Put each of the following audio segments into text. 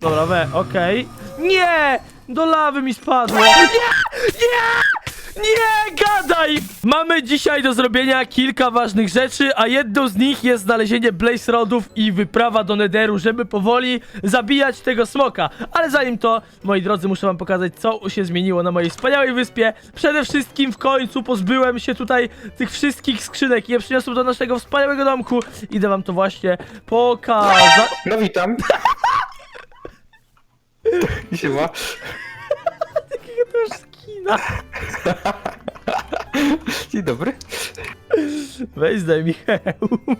Dobra, we, okej. Nie! Do lawy mi spadło. Nie! Nie! Nie gadaj! Mamy dzisiaj do zrobienia kilka ważnych rzeczy, a jedną z nich jest znalezienie Blaze Rodów i wyprawa do Netheru, żeby powoli zabijać tego smoka. Ale zanim to, moi drodzy, muszę wam pokazać, co się zmieniło na mojej wspaniałej wyspie. Przede wszystkim w końcu pozbyłem się tutaj tych wszystkich skrzynek i je przyniosłem do naszego wspaniałego domku. Idę wam to właśnie pokazać. No witam. Siema. Jakiego już skina? Dzień dobry. Weź zdaj mi hełm.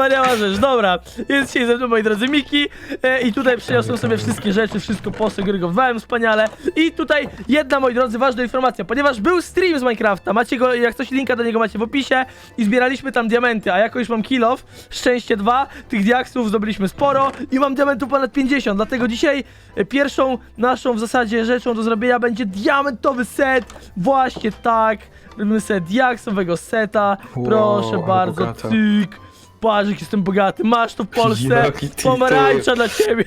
Wspaniała rzecz, dobra. Jest dzisiaj ze mną, moi drodzy, Miki e, i tutaj przyniosłem sobie wszystkie rzeczy, wszystko posegregowałem wspaniale. I tutaj jedna, moi drodzy, ważna informacja, ponieważ był stream z Minecrafta, macie go, jak coś linka do niego macie w opisie i zbieraliśmy tam diamenty, a jako już mam kill off, szczęście 2, tych diaksów zdobyliśmy sporo i mam diamentów ponad 50, dlatego dzisiaj e, pierwszą naszą w zasadzie rzeczą do zrobienia będzie diamentowy set, właśnie tak. Robimy sobie diaksowego seta, proszę bardzo, bogato. Patrz, jak jestem bogaty, masz to w Polsce, Jaki ty pomarańcza dla ciebie.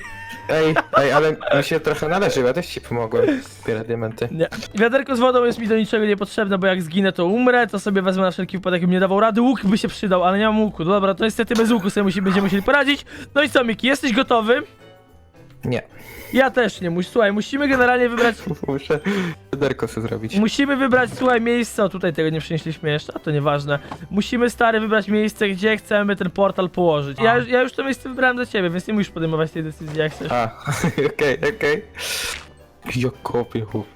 Ej, ej, ale mi się trochę należy, ja też ci pomogłem. Zbierać diamenty. Nie. Wiaderko z wodą jest mi do niczego niepotrzebne, bo jak zginę to umrę, to sobie wezmę na wszelki wypadek, bym nie dawał rady. Łuk by się przydał, ale nie mam łuku. No Dobra, to niestety bez łuku sobie musi, będziemy musieli poradzić. No i co, Miki, jesteś gotowy? Nie. Ja też nie. Muś, słuchaj, musimy generalnie wybrać... Muszę derko sobie zrobić. Musimy wybrać, słuchaj, miejsce. O, tutaj tego nie przynieśliśmy jeszcze, a to nieważne. Musimy, stary, wybrać miejsce, gdzie chcemy ten portal położyć. Ja, już- ja już to miejsce wybrałem za ciebie, więc nie musisz podejmować tej decyzji, jak chcesz. A, okej, okej. Jak kopię, chłop.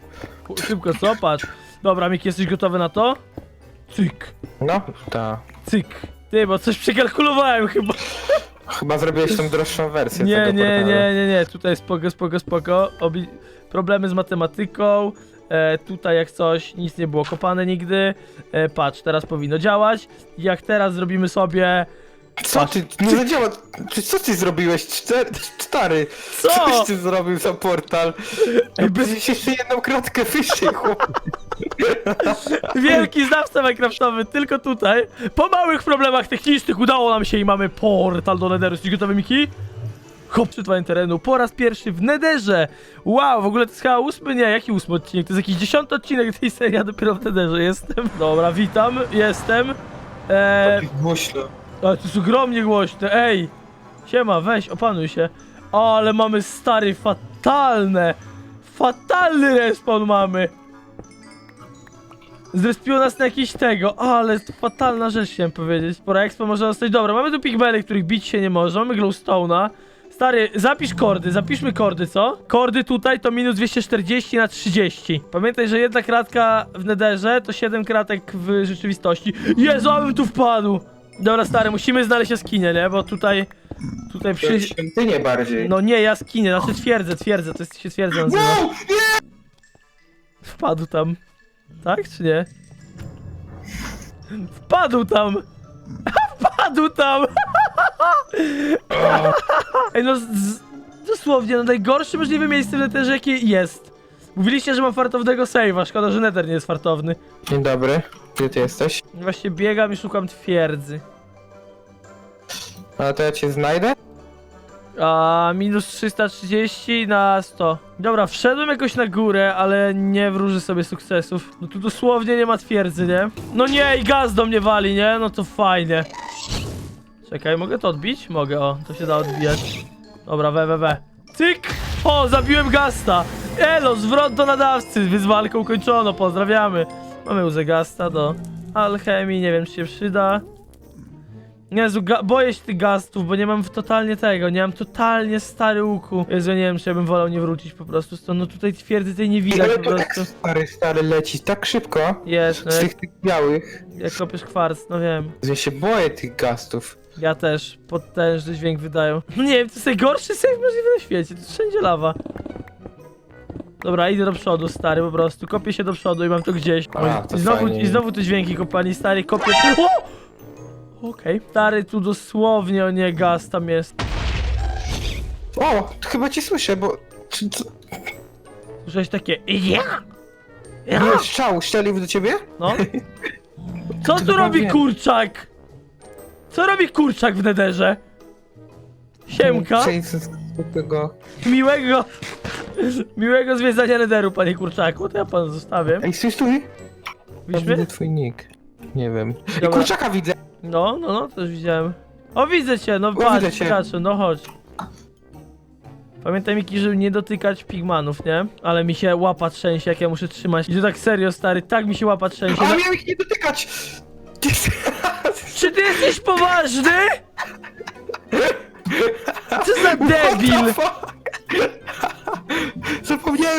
Szybko, co? Patrz. Dobra, Miki, jesteś gotowy na to? Cyk, No, ta. cyk. Ty, bo coś przekalkulowałem chyba. Chyba zrobiłeś tą droższą wersję Nie, tego nie, portalu. nie, nie, nie. Tutaj spoko, spoko, spoko. Obi problemy z matematyką. E, tutaj jak coś, nic nie było kopane nigdy. E, patrz, teraz powinno działać. Jak teraz zrobimy sobie... Co ty, nie zadziała, czy co ty zrobiłeś? Cztery, stary, Co? Coś ty zrobił za portal? Ej, Ej, jeszcze jedną kratkę wyżej, chłop. Wielki znawca Minecraftowy, tylko tutaj. Po małych problemach technicznych udało nam się i mamy portal do Netheru. Jesteś gotowy, Miki? Hop, przytwarzanie terenu po raz pierwszy w Netherze. Wow, w ogóle to jest chyba ósmy, nie, jaki ósmy odcinek? To jest jakiś dziesiąty odcinek tej serii, a dopiero w Netherze jestem. Dobra, witam, jestem. Eee, Głośno. Ale to jest ogromnie głośne, ej! Siema, weź, opanuj się. Ale mamy stary, fatalne! Fatalny respawn mamy! Zrespiło nas na jakiś tego, ale to fatalna rzecz chciałem powiedzieć. Pora expo może zostać. Dobra, mamy tu pigmely, których bić się nie może, mamy glowstone'a. Stary, zapisz kordy, zapiszmy kordy, co? Kordy tutaj to minus 240 na 30. Pamiętaj, że jedna kratka w nederze to 7 kratek w rzeczywistości. Jezu, abym tu wpadł! Dobra, stary, musimy znaleźć jaskinię, nie? Bo tutaj... Tutaj przy... Świątynię bardziej. No nie, jaskinię, znaczy twierdzę, twierdzę, to jest się twierdza nazywa. Wow! Wpadł tam. Tak czy nie? Wpadł tam! Wpadł tam! Ej no, z, dosłownie, no najgorsze możliwe miejsce w Netherze jakie jest. Mówiliście, że mam fartownego save'a, szkoda, że Nether nie jest fartowny. Dzień dobry, gdzie ty jesteś? Właśnie biegam i szukam twierdzy. A to ja cię znajdę? A minus 330 na 100. Dobra, wszedłem jakoś na górę, ale nie wróży sobie sukcesów. No tu dosłownie nie ma twierdzy, nie? No nie, i gaz do mnie wali, nie? No to fajnie. Czekaj, mogę to odbić? Mogę, o, to się da odbijać. Dobra, we, we, we. Cyk! O, zabiłem gasta! Elo, zwrot do nadawcy, wyzwalkę ukończono, pozdrawiamy. Mamy łzę gasta do alchemii, nie wiem czy się przyda. Jezu, boję się tych gastów, bo nie mam totalnie tego, nie mam totalnie stary łuku. Jezu, nie wiem, czy ja bym wolał nie wrócić po prostu stąd, no tutaj twierdzy tej nie widać po to tak prostu. stary, stary leci tak szybko. Jest, no Z jak, tych, tych białych. jak kopiesz kwarc, no wiem. Ja się boję tych gastów. Ja też, potężny dźwięk wydają. No nie wiem, to jest najgorszy save możliwy na świecie, to wszędzie lawa. Dobra, idę do przodu, stary, po prostu. Kopię się do przodu i mam to gdzieś. A, to I znowu, fajnie. I znowu te dźwięki kopani, stary, kopię. O! Okej. Stary, tu dosłownie, o nie, gaz tam jest. O, to chyba cię słyszę, bo... Czy, co? Słyszałeś takie ja! Ja! Nie, strzał, strzelił do ciebie? No. Co tu Chyba robi wiem. kurczak? Co robi kurczak w nederze? Siemka. Miłego... Miłego zwiedzania nederu, panie kurczaku. To ja pan zostawię. Ej, stój, stój! Widzisz widzę mnie? twój nick. Nie wiem. I Dobra. kurczaka widzę! No, no, no, też widziałem. O, widzę cię, no patrz, cię. Pikachu, no chodź. Pamiętaj Miki, żeby nie dotykać pigmanów, nie? Ale mi się łapa trzęsie, jak ja muszę trzymać. I to tak serio, stary, tak mi się łapa trzęsie. A No, miałem ich nie dotykać! czy ty jesteś poważny? Co za debil!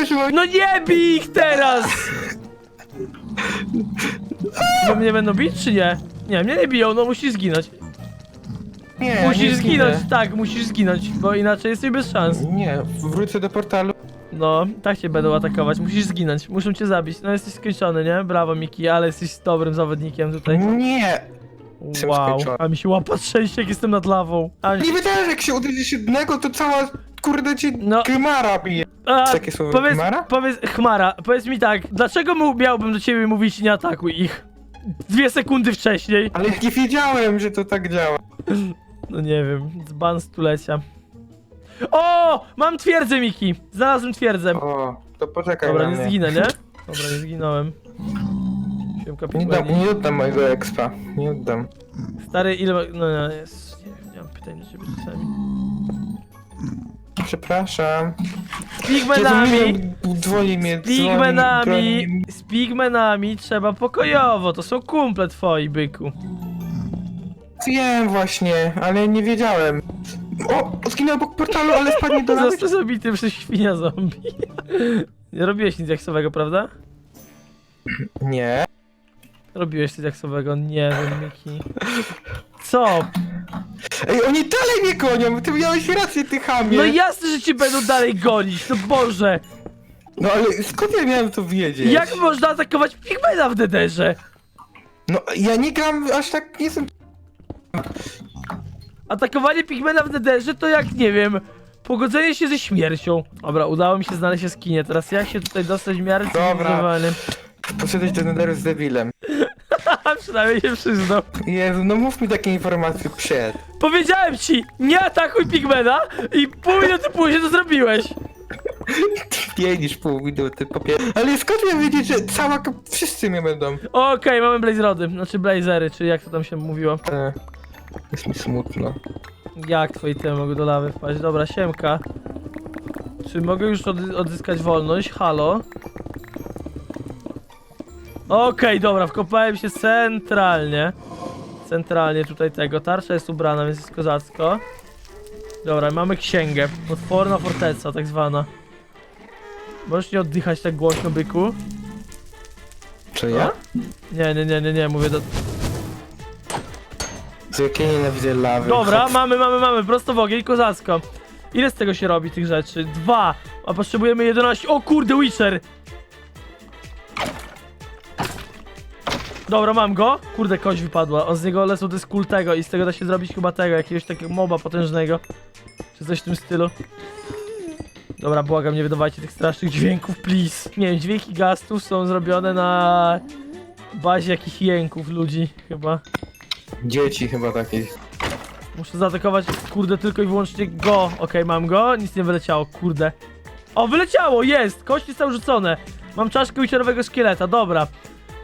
Że mam... No nie bij ich teraz! Bo mnie będą bić, czy nie? Nie, mnie nie biją, no musisz zginąć. Nie, Musisz nie zginąć, zginę. tak, musisz zginąć, bo inaczej jesteś bez szans. Nie, wrócę do portalu. No, tak cię będą atakować, musisz zginąć, muszą cię zabić. No jesteś skończony, nie? Brawo Miki, ale jesteś dobrym zawodnikiem tutaj. Nie! Jestem Wow, skończony. a mi się łapa trzęsie, jak jestem nad lawą. A, Nie wiedziałem, że jak się uderzysz jednego, to cała kurde ci No. Kymara bije. a, takie słowo powiedz, Chmara? powiedz, Chmara, powiedz mi tak, dlaczego mu, miałbym do ciebie mówić nie atakuj ich? Dwie sekundy wcześniej. Ale nie wiedziałem, że to tak działa. No nie wiem, dzban stulecia. O! Mam twierdzę, Miki! Znalazłem twierdzę. O, to poczekaj Dobra, na nie mnie. zginę, nie? Dobra, nie zginąłem. Siemka, Nie dam, nie oddam mojego expa. Nie oddam. Stary, ile ma... No nie, jest... Nie, wiem, nie mam pytań do ciebie czasami. Przepraszam. Z pigmenami... Dzwoni mnie, Z dzwoni, pigmenami... Z pigmenami trzeba pokojowo, to są kumple twoi, byku. Wiem właśnie, ale nie wiedziałem. O, zginął obok portalu, ale spadnie do lawy. Został zabity przez świnia zombie. Nie robiłeś nic jaksowego, prawda? Nie. Robiłeś coś jaksowego, nie wiem, Miki. Co? Ej, oni dalej mnie gonią, ty miałeś rację, ty chamie. No jasne, że ci będą dalej gonić, no Boże! No ale skąd ja miałem to wiedzieć? Jak można atakować pigmena w nederze? No, ja nie gram aż tak, nie jestem... Atakowanie pigmena w nederze to jak, nie wiem, pogodzenie się ze śmiercią. Dobra, udało mi się znaleźć jaskinię, teraz jak się tutaj dostać w miarę Dobra. Poszedłeś do Netheru z debilem. Przynajmniej się przyznał. Jezu, no mów mi takie informacje przed. Powiedziałem ci, nie atakuj pigmena i pół minuty później to zrobiłeś. Mniej niż pół minuty. Ale skąd miałem wiedzieć, że cała... Wszyscy mnie będą... Okej, mamy blaze rody, znaczy blazery, czy jak to tam się mówiło. E, jest mi smutno. Jak twoi temy mogły do lawy wpaść? Dobra, siemka. Czy mogę już od, odzyskać wolność? Halo? Okej, dobra, wkopałem się centralnie. Centralnie tutaj tego. Tarcza jest ubrana, więc jest kozacko. Dobra, mamy księgę. Otworna forteca, tak zwana. Możesz nie oddychać tak głośno, byku? Czy ja? Nie, nie, nie, nie, nie, mówię do... Z jakiej nienawidzę lawy. Dobra, Hop. mamy, mamy, mamy, prosto w ogień, kozacko. Ile z tego się robi, tych rzeczy? Dwa, a potrzebujemy 11. O kurde, Witcher! Dobra, mam go. Kurde, kość wypadła. On z niego to jest kultego i z tego da się zrobić chyba tego, jakiegoś takiego moba potężnego. Czy coś w tym stylu. Dobra, błagam, nie wydawajcie tych strasznych dźwięków, please. Nie wiem, dźwięki gastów są zrobione na bazie jakichś jęków ludzi, chyba. Dzieci chyba takich. Muszę zaatakować, kurde, tylko i wyłącznie go. Okej, mam go, nic nie wyleciało, kurde. O, wyleciało, jest! Kości są rzucone. Mam czaszkę witcherowego szkieleta, dobra.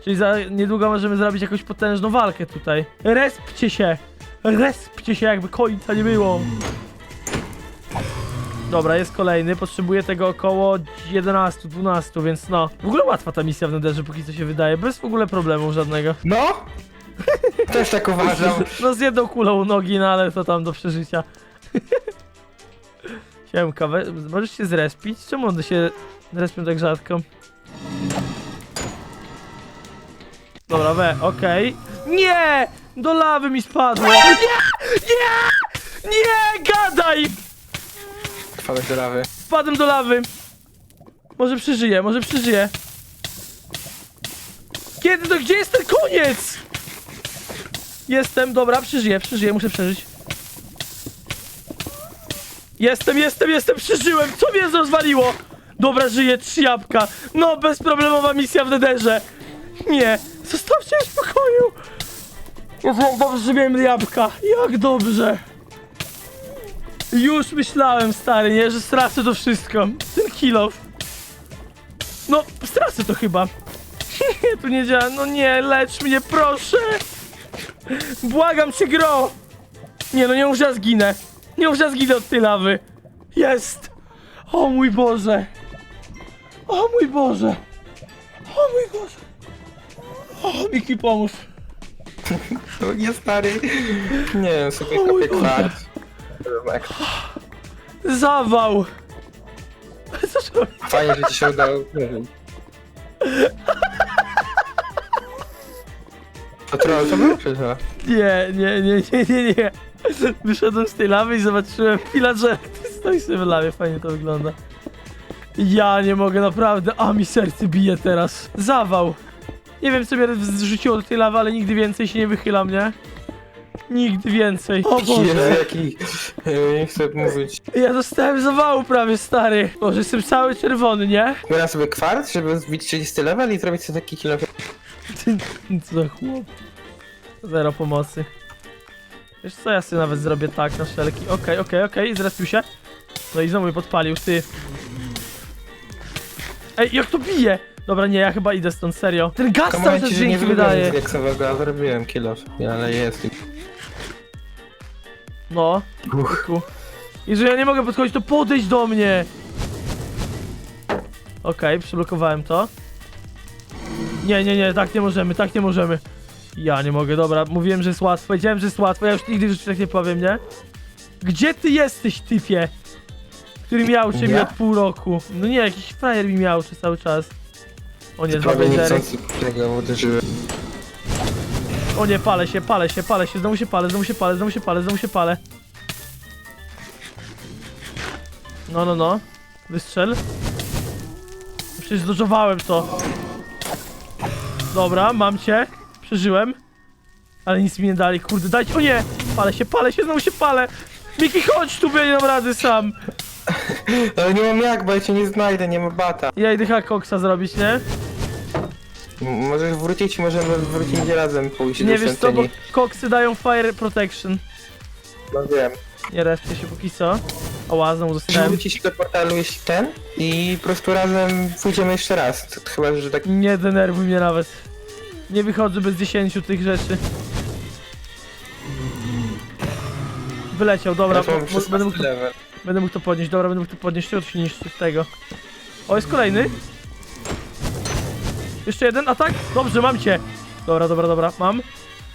Czyli za niedługo możemy zrobić jakąś potężną walkę tutaj. Respcie się! Respcie się, jakby końca nie było. Dobra, jest kolejny, potrzebuję tego około 11-12, więc no. W ogóle łatwa ta misja w Netherze, póki co się wydaje, bez w ogóle problemu żadnego. No? Też tak uważam. No z jedną kulą u nogi, no ale to tam do przeżycia. Siemka, możesz się zrespić? Czemu one się respią tak rzadko? Dobra, we, okej. Nie! Do lawy mi spadło! Nie! Nie! Nie! Gadaj! Wpadłeś do lawy. Spadłem do lawy! Może przeżyję, może przeżyję. Kiedy to, gdzie jest ten koniec? Jestem, dobra, przeżyję, przeżyję, muszę przeżyć. Jestem, jestem, jestem, przeżyłem! Co mnie rozwaliło? Dobra, żyję, trzy jabłka. No, bezproblemowa misja w nederze. Nie, zostawcie w spokoju. Dobrze, miałem jabłka. Jak dobrze. Już myślałem, stary, nie, że stracę to wszystko. Ten kill No, stracę to chyba. Nie, tu nie działa. No nie, lecz mnie, proszę. Błagam cię, gro. Nie, no nie ja zginę. Nie ja zginę od tej lawy. Jest. O mój Boże. O mój Boże. O mój Boże. O, Miki, pomóż. No nie stary. Nie wiem, sobie O mój kopię Boże. kwarc. Jak Zawał. Fajnie, że ci się udało. Nie wiem. To troll to był? Czy co? Nie, nie, nie, nie, nie, nie. Wyszedłem z tej lawy i zobaczyłem chwilę, że ty stoisz sobie w lawie, fajnie to wygląda. Ja nie mogę, naprawdę, a mi serce bije teraz. Zawał. Nie wiem, co mnie zrzuciło do tej lawy, ale nigdy więcej się nie wychylam, nie? Nigdy więcej. O Jezu, Boże. jaki... Ja Nie chcę mówić. Ja dostałem zawału prawie, stary. Boże, jestem cały czerwony, nie? Zbieram sobie kwarc, żeby zbić 30 level i zrobić sobie taki kilometr. Ty, co za chłop. Zero pomocy. Wiesz co, ja sobie nawet zrobię tak na wszelki. Okej, okej, okej, zrespił się. No i znowu mnie podpalił, ty. Ej, jak to bije? Dobra, nie, ja chyba idę stąd, serio. Ten gaz cały Komenci, czas że nie dźwięki wygląda wydaje. z reksowego, a zrobiłem kilof. Ale jest. No, ku. I że ja nie mogę podchodzić, to podejdź do mnie! Okej, przyblokowałem to. Nie, nie, nie, tak nie możemy, tak nie możemy. Ja nie mogę, dobra, mówiłem, że jest łatwo, powiedziałem, że jest łatwo, ja już nigdy w życiu tak nie powiem, nie? Gdzie ty jesteś, typie? Który miałczy mi Ja? od pół roku. No nie, jakiś frajer mi miałczy cały czas. O nie, dwa Prawie bendery. niechcący tego uderzyłem. O nie, palę się, palę się, palę się, znowu się palę, znowu się palę, znowu się palę, znowu się palę. No, no, no. Wystrzel. Przecież zdodżowałem to. Dobra, mam cię. Przeżyłem. Ale nic mi nie dali, kurde, dajcie, o nie! Palę się, palę się, znowu się palę! Miki, chodź tu, bo ja nie dam rady sam! Ale nie mam jak, bo ja cię nie znajdę, nie ma bata. Ja idę chyba koksa zrobić, nie? M- Możesz wrócić, możemy wrócić razem pójść Nie do wiesz co, bo świątyni. koksy dają fire protection. No wiem. Nie reszcie się póki co. Oła, znowu Możesz dostałem. wrócić do portalu jeśli ten i po prostu razem pójdziemy jeszcze raz. Chyba, że tak... Nie denerwuj mnie nawet. Nie wychodzę bez 10 tych rzeczy. Wyleciał, dobra, m- będę, mógł 16 to, level. będę mógł to podnieść, dobra, będę mógł to podnieść, to się niszczy z tego. O, jest kolejny. Jeszcze jeden atak? Dobrze, mam cię. Dobra, dobra, dobra, mam.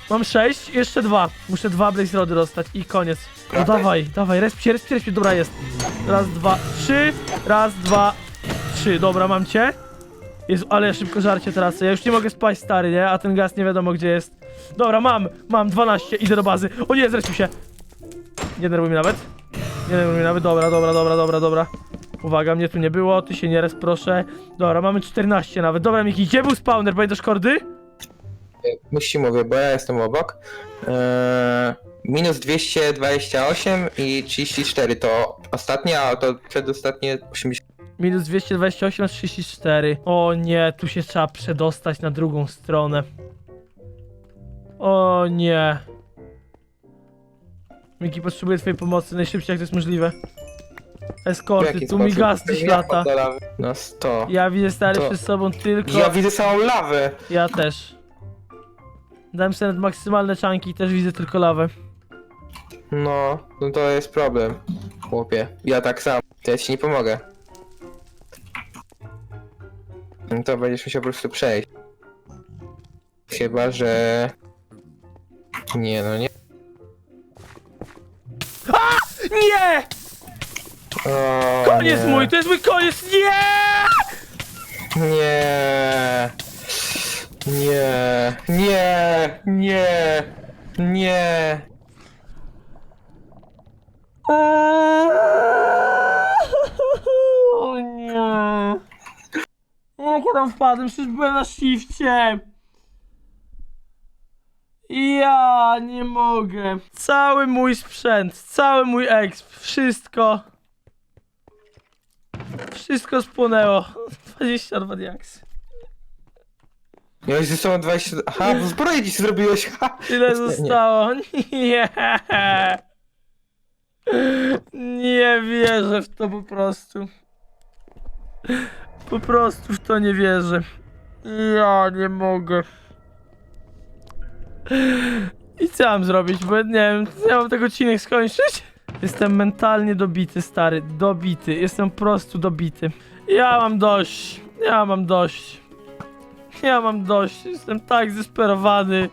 Mam sześć, jeszcze dwa. Muszę dwa Blaze Rody dostać i koniec. No dawaj, dawaj, respcie, respcie, respcie, dobra jest. Raz, dwa, trzy, raz, dwa, trzy, dobra, mam cię. Jezu, ale szybko żarcie tracę, ja już nie mogę spać stary, nie? A ten gaz nie wiadomo gdzie jest. Dobra, mam, mam 12, idę do bazy. O nie, zrespił się. Nie denerwuj mnie nawet. Nie denerwuj mnie nawet, dobra, dobra, dobra, dobra, dobra. Uwaga, mnie tu nie było, ty się nie res, proszę. Dobra, mamy 14 nawet. Dobra, Miki, gdzie był spawner? Pamiętasz kordy? Już ci mówię, bo ja jestem obok. Eee, minus 228 i 34 to ostatnie, a to przedostatnie 80. Minus 228 na 34. O nie, tu się trzeba przedostać na drugą stronę. O nie. Miki, potrzebuję twojej pomocy najszybciej jak to jest możliwe. Eskorty, tu mi sposób? gaz gdzieś Ja lata. lawy. No 100. Ja widzę stary To- przed sobą tylko... Ja widzę samą lawę. Ja też. Dałem sobie nawet maksymalne czanki i też widzę tylko lawę. No, no to jest problem. Chłopie, ja tak sam. To ja ci nie pomogę. No to będziesz musiał po prostu przejść. Chyba, że... Nie no, nie. Nie! Koniec nie. mój, to jest mój koniec! Nie! Nie. Nie. Nie. Nie. Nie. O nie. Jak ja tam wpadłem? Przecież byłem na shifcie. Ja nie mogę. Cały mój sprzęt, cały mój exp, wszystko. Wszystko spłonęło. 22 diaksy. Miałeś ze sobą 20... Aha, bo zbroję dziś zrobiłeś, ha! Ile Nie. zostało? Nie. Nie wierzę w to po prostu. Po prostu w to nie wierzę. Ja nie mogę. I co mam zrobić? Bo nie wiem, co ja mam tego odcinek skończyć? Jestem mentalnie dobity, stary. Dobity. Jestem po prostu dobity. Ja mam dość. Ja mam dość. Ja mam dość. Jestem tak zdesperowany.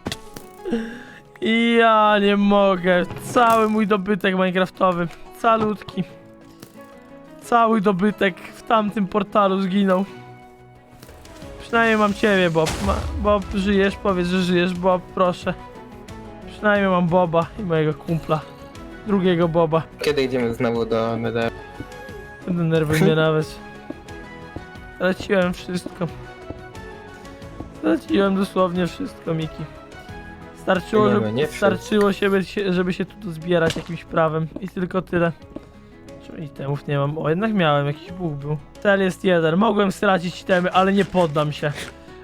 I ja nie mogę. Cały mój dobytek minecraftowy. Calutki. Cały dobytek w tamtym portalu zginął. Przynajmniej mam ciebie, Bob. Ma, Bob, żyjesz? Powiedz, że żyjesz, Bob, proszę. Przynajmniej mam Boba i mojego kumpla. Drugiego Boba. Kiedy idziemy znowu do Nether? Denerwuj mnie nawet. Straciłem wszystko. Straciłem dosłownie wszystko, Miki. Starczyło, Nie, no żeby, nie starczyło się, się, żeby się tu dozbierać jakimś prawem. I tylko tyle. Czemu itemów nie mam? O, jednak miałem, jakiś buch był. Cel jest jeden. Mogłem stracić itemy, ale nie poddam się.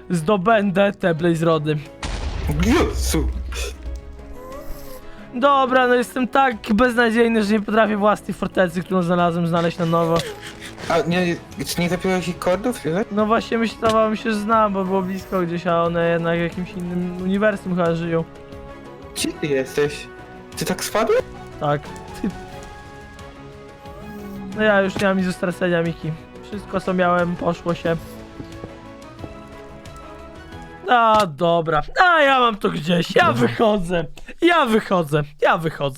Zdobędę te Blaze Rody. Jezu! Dobra, no jestem tak beznadziejny, że nie potrafię własnej fortecy, którą znalazłem, znaleźć na nowo. A nie, czy nie zapiąłeś ich kordów? No właśnie myślałem, że znam, bo było blisko gdzieś, a one jednak w jakimś innym uniwersum chyba żyją. Gdzie ty jesteś? Ty tak spadłeś? Tak. No ja już nie mam nic do stracenia, Miki. Wszystko co miałem poszło się. A dobra. A ja mam to gdzieś. Ja wychodzę. Ja wychodzę. Ja wychodzę.